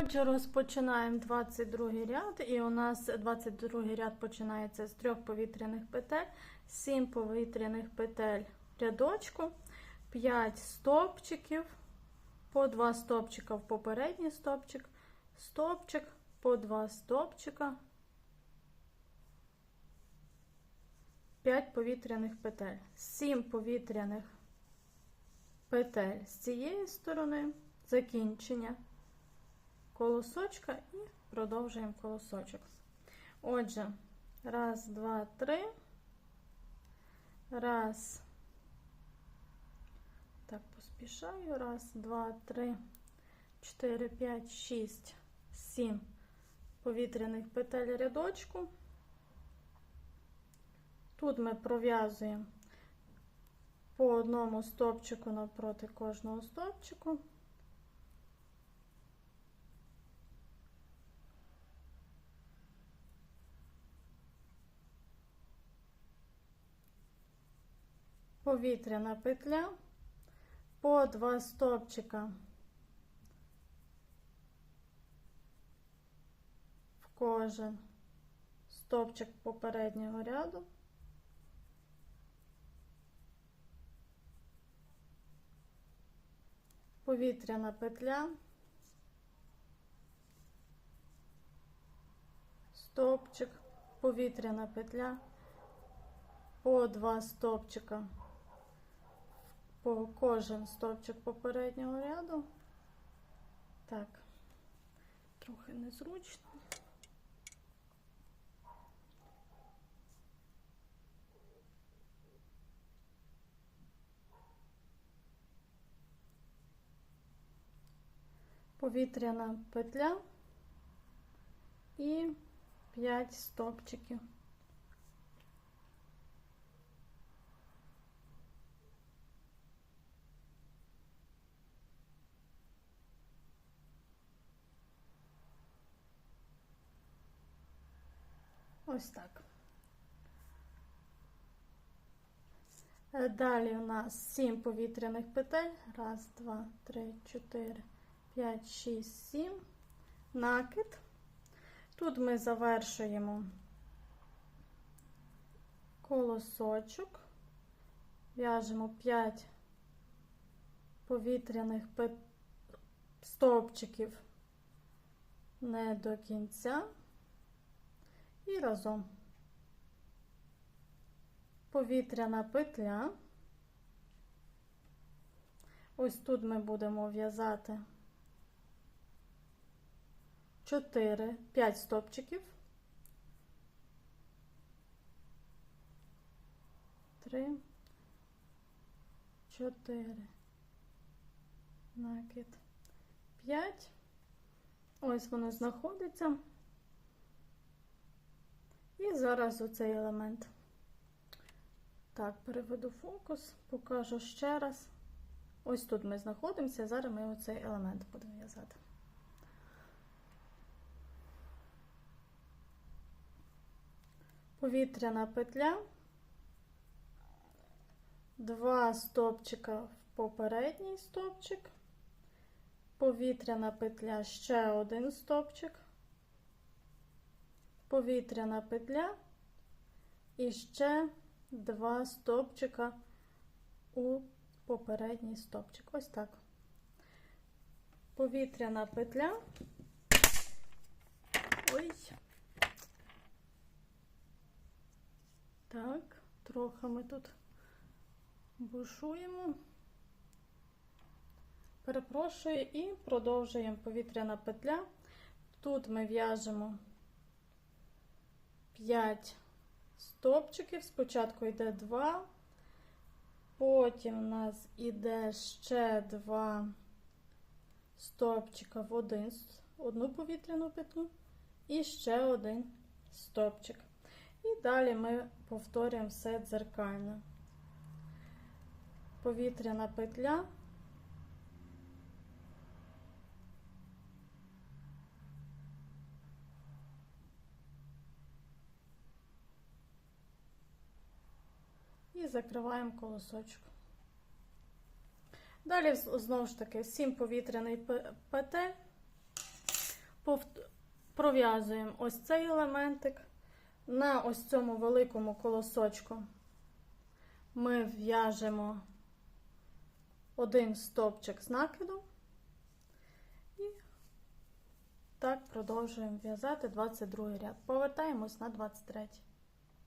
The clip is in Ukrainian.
Отже, розпочинаємо 22 ряд, і у нас 22 ряд починається з трьох повітряних петель, 7 повітряних петель рядочку, 5 стовпчиків, по 2 стовпчика в попередній стовпчик, стовпчик, по 2 стовпчика, 5 повітряних петель, 7 повітряних петель з цієї сторони, закінчення колосочка і продовжуємо колосочок. Отже, раз, два, три. Раз. Так, поспішаю. Раз, два, три, чотири, п'ять, шість, сім повітряних петель рядочку. Тут ми пров'язуємо по одному стовпчику навпроти кожного стовпчику. Повітряна петля по два стовпчика в кожен стовпчик попереднього ряду. Повітряна петля, стовпчик, повітряна петля, по два стовпчика по кожен стовпчик попереднього ряду. Так, трохи незручно. Повітряна петля і 5 стовпчиків. Ось так. Е, Далі у нас 7 повітряних петель. Раз, два, три, чотири, п'ять, шість, сім. Накид. Тут ми завершуємо колосочок, в'яжемо 5 повітряних стовпчиків не до кінця. І разом повітряна петля. Ось тут ми будемо в'язати 4, 5 стопчиків. 3, 4, накид, 5. Ось воно знаходиться. І зараз оцей елемент. Так, переведу фокус, покажу ще раз. Ось тут ми знаходимося, зараз ми оцей елемент будемо в'язати. Повітряна петля, два стовпчика в попередній стовпчик, повітряна петля, ще один стовпчик повітряна петля і ще два стопчика у попередній стопчик. Ось так. Повітряна петля. Ой. Так, трохи ми тут бушуємо. Перепрошую і продовжуємо повітряна петля. Тут ми в'яжемо 5 стопчиків. Спочатку йде 2, потім у нас йде ще 2 стопчика в один, одну повітряну петлю і ще один стопчик. І далі ми повторюємо все дзеркально. Повітряна петля. Закриваємо колосочок. Далі, знову ж таки, 7 повітряних петель. Пров'язуємо ось цей елементик. На ось цьому великому колосочку ми в'яжемо один стовпчик з накидом і так продовжуємо в'язати 22 ряд. Повертаємось на 23.